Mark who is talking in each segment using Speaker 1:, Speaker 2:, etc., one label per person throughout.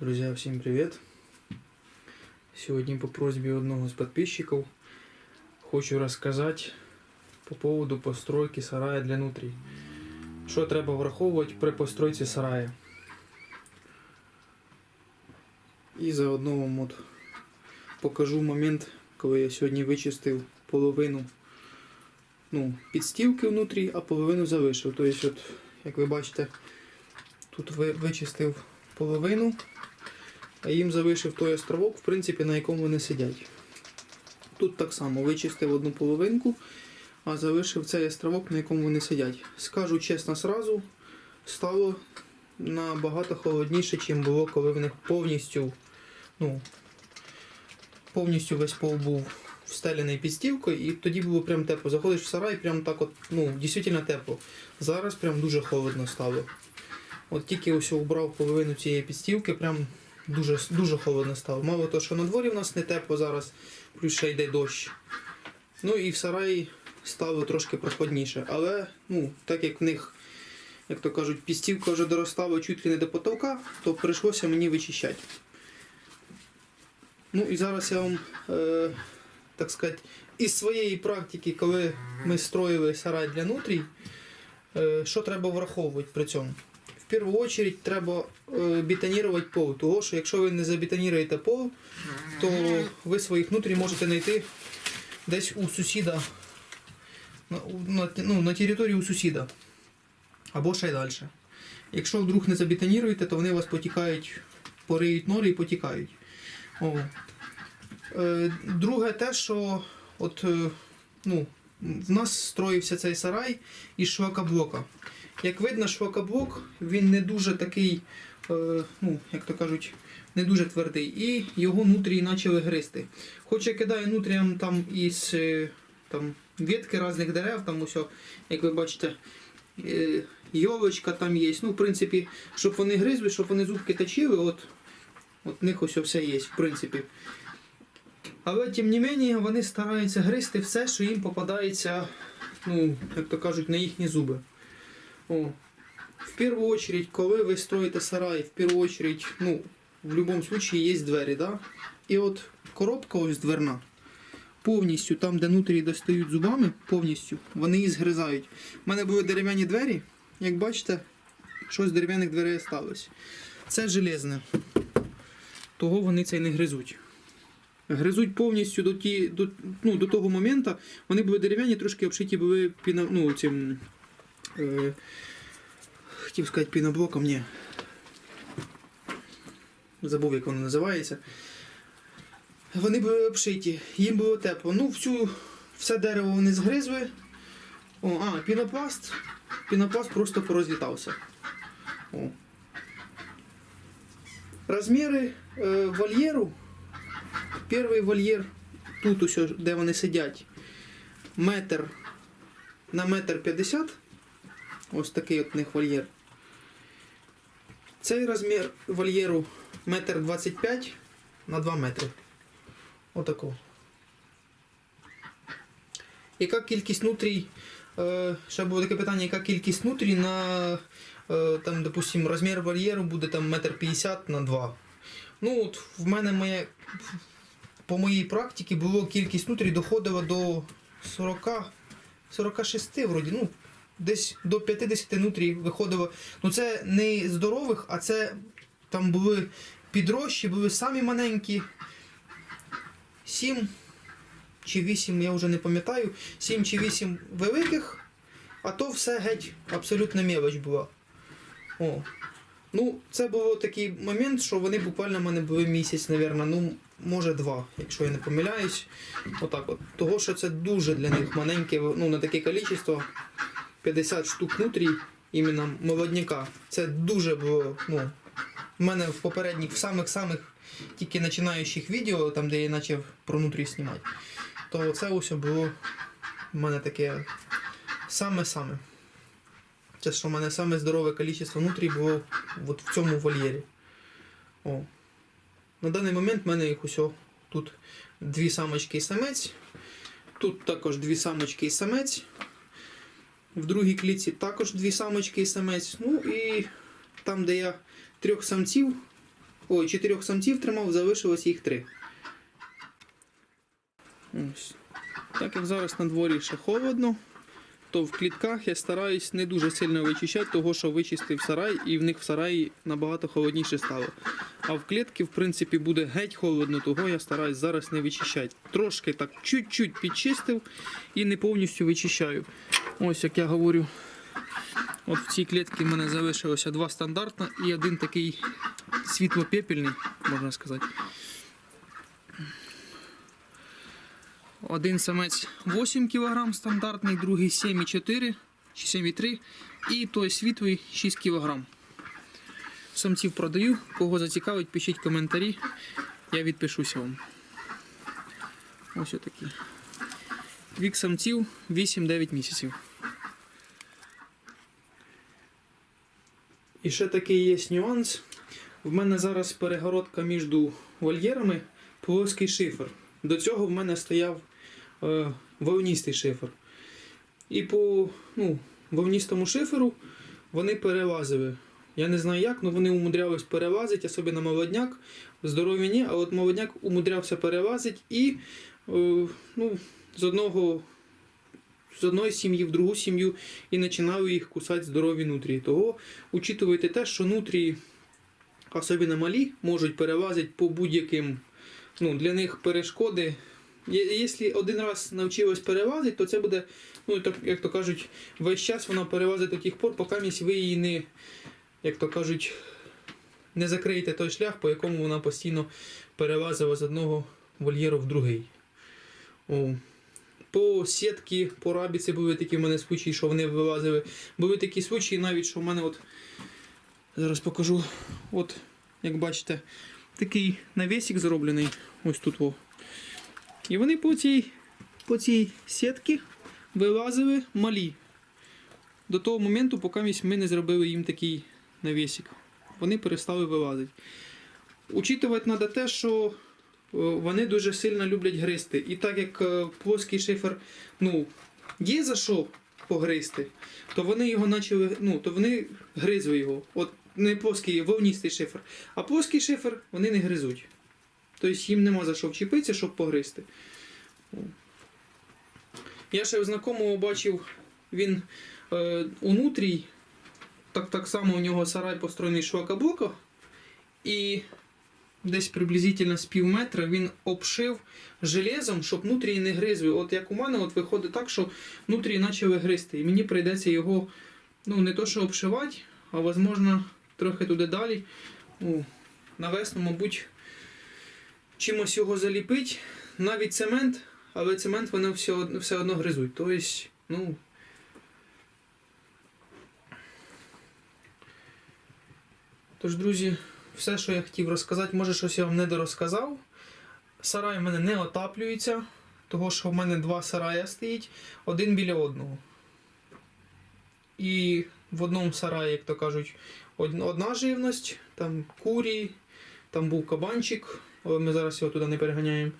Speaker 1: Друзья, всем привет! Сегодня по просьбе одного из подписчиков хочу рассказать по поводу постройки сарая для нутрій. Що треба враховувати при постройці сарая. І заодно вам от покажу момент, коли я сьогодні вичистив половину ну, підстілки внутрі, а половину залишив. Тобто, як ви бачите, тут вичистив половину, їм залишив той островок, в принципі, на якому вони сидять. Тут так само вичистив одну половинку, а залишив цей островок, на якому вони сидять. Скажу чесно сразу, стало набагато холодніше, ніж було, коли в них повністю, ну, повністю весь пол був встелений підстілкою, і тоді було прям тепло. Заходиш в сарай, прям так от, ну, дійсно тепло. Зараз прям дуже холодно стало. От тільки ось убрав половину цієї підстілки, прям дуже, дуже холодно стало. Мало того, що на дворі в нас не тепло зараз, плюс ще йде дощ. Ну і в сараї стало трошки прохладніше. Але, ну, так як в них, як то кажуть, підстілка вже доростала чуть ли не до потолка, то прийшлося мені вичищати. Ну і зараз я вам, е, так сказати, із своєї практики, коли ми строїли сарай для нутрій, е, що треба враховувати при цьому? В першу чергу треба е, бетонувати пол, тому що якщо ви не забетоніруєте пол, то ви своїх нутрій можете знайти десь у сусіда, ну, на території у сусіда, або ще й далі. Якщо вдруг не забетоніруєте, то вони у вас потікають, пориють нори і потікають. О. Е, друге те, що от, е, ну, в нас строївся цей сарай із швакоблока. Як видно, швакоблок він не дуже такий, е, ну, як то кажуть, не дуже твердий, і його нутрії почали гризти. Хоч я кидаю нутріям там із е, там, ветки різних дерев, там усе, як ви бачите, е, йолочка там є. Ну, в принципі, щоб вони гризли, щоб вони зубки точили, от, от в них ось все є, в принципі. Але тим не менше вони стараються гризти все, що їм попадається, ну, як то кажуть, на їхні зуби. О. В першу очередь, коли ви строїте сарай, в першу очередь, ну, в будь-якому випадку є двері, да? І от коробка ось дверна, повністю там, де нутрі достають зубами, повністю, вони її згризають. У мене були дерев'яні двері, як бачите, щось з дерев'яних дверей осталось. Це железне. Того вони це й не гризуть. Гризуть повністю до, ті, до, ну, до того моменту. Вони були дерев'яні, трошки обшиті були ну, цим. Е, хотів сказати піноблоком, ні. Забув, як воно називається. Вони були обшиті, їм було тепло. Ну, всю, все дерево вони згризли. О, а, пінопласт. Пінопласт просто порозлітався. О. Розміри е, вольєру. Перший вольєр, тут ось, де вони сидять, метр на метр п'ятдесят. Ось такий от них вольєр. Цей розмір вольєру метр двадцять п'ять на 2 метри. Отако. Яка кількість нутрій? Е, ще було таке питання, яка кількість нутрій на е, там, допустим, розмір вольєру буде там метр п'ятдесят на 2. Ну, от в мене моє, по моїй практиці було кількість нутрій доходила до 40, 46 вроді, ну, десь до 50 нутрій виходило. Ну це не здорових, а це там були підрощі, були самі маленькі. 7 чи 8, я вже не пам'ятаю, 7 чи 8 великих, а то все геть абсолютно мелоч була. О. Ну, це був такий момент, що вони буквально в мене були місяць, напевно, ну, може два, якщо я не помиляюсь. Отак от. Того, що це дуже для них маленьке, ну, на таке кількість, 50 штук внутрі, іменно молодняка. Це дуже було, ну, в мене в попередніх, в самих-самих тільки починаючих відео, там, де я почав про нутрі знімати, то це ось було в мене таке саме-саме. Це що в мене саме здорове кількість внутрі було от в цьому вольєрі. О. На даний момент в мене їх усього тут дві самочки і самець. Тут також дві самочки і самець. В другій клітці також дві самочки і самець. Ну і там, де я трьох самців ой, чотирьох самців тримав, залишилось їх три. Ось. Так як зараз на дворі ще холодно, то в клітках я стараюсь не дуже сильно вичищати, того що вичистив сарай, і в них в сараї набагато холодніше стало. А в клітки, в принципі, буде геть холодно, того я стараюсь зараз не вичищати. Трошки так чуть-чуть підчистив і не повністю вичищаю. Ось як я говорю, от в цій клітці в мене залишилося два стандартна і один такий світлопепельний, можна сказати. Один самець 8 кг стандартний, другий 7,4 чи 7,3 і той світлий 6 кг. Самців продаю. Кого зацікавить, пишіть коментарі. Я відпишуся вам. Ось отакі. Вік самців 8-9 місяців. І ще такий є нюанс. В мене зараз перегородка між вольєрами плоский шифер. До цього в мене стояв волністий шифер. І по ну, волністому шиферу вони перелазили. Я не знаю як, але вони умудрялись перелазити, особливо молодняк. Здорові ні, а от молодняк умудрявся перелазити і е, ну, з одного. З одної сім'ї в другу сім'ю і починали їх кусати здорові нутрії. Того учитывайте те, що нутрії, особливо малі, можуть перелазити по будь-яким. Ну, для них перешкоди. Якщо один раз навчилась перелазити, то це буде, ну так, як то кажуть, весь час вона перелазить до тих пор, поки ви її не, як то кажуть, не закриєте той шлях, по якому вона постійно перелазила з одного вольєру в другий. О. По сітки, по рабіці були такі в мене случаї, що вони вилазили. Були такі случаї навіть, що в мене от. Зараз покажу. От, як бачите, такий навісик зроблений. Ось тут. О. І вони по цій, по цій сітці вилазили малі. До того моменту, поки ми не зробили їм такий навісик. Вони перестали вилазити. Учитувати треба те, що е, вони дуже сильно люблять гризти. І так як е, плоский шифер ну, є за що погризти, то вони його почали, ну, то вони гризли його. От не плоский, волністий шифер. А плоский шифер вони не гризуть. Тобто їм нема за що вчепитися, щоб погризти. Я ще у знакомого бачив, він е, унутрій, так, так само у нього сарай построєний швакоблоках, і десь приблизительно з пів метра він обшив железом, щоб нутрії не гризли. От як у мене от виходить так, що нутрії почали гризти. І мені прийдеться його ну, не то що обшивати, а можливо трохи туди далі. Ну, навесно, мабуть, чимось його заліпить. Навіть цемент, але цемент вони все, од- все одно гризуть. Тобто, ну. Тож, друзі, все, що я хотів розказати, може щось я вам не дорозказав. Сарай в мене не отаплюється, того що в мене два сарая стоїть, один біля одного. І в одному сараї, як то кажуть, одна живність, там курі, там був кабанчик, але ми зараз його туди не переганяємо.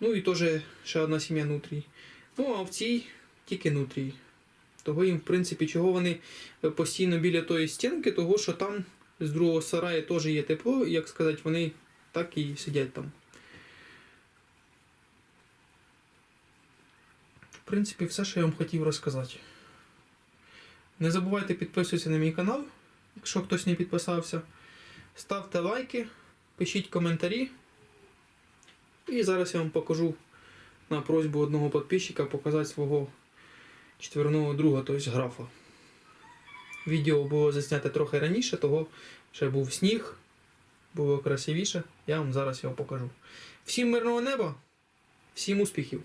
Speaker 1: Ну і теж ще одна сім'я нутрій. Ну, а в цій тільки нутрій. Того їм, в принципі, чого вони постійно біля тої стінки, того що там з другого сараю теж є тепло, як сказати, вони так і сидять там. В принципі, все, що я вам хотів розказати. Не забувайте підписуватися на мій канал, якщо хтось не підписався. Ставте лайки, пишіть коментарі. І зараз я вам покажу на просьбу одного підписчика показати свого четверного друга, тобто графа. Відео було засняте трохи раніше, того ще був сніг, було красивіше. Я вам зараз його покажу. Всім мирного неба, всім успіхів!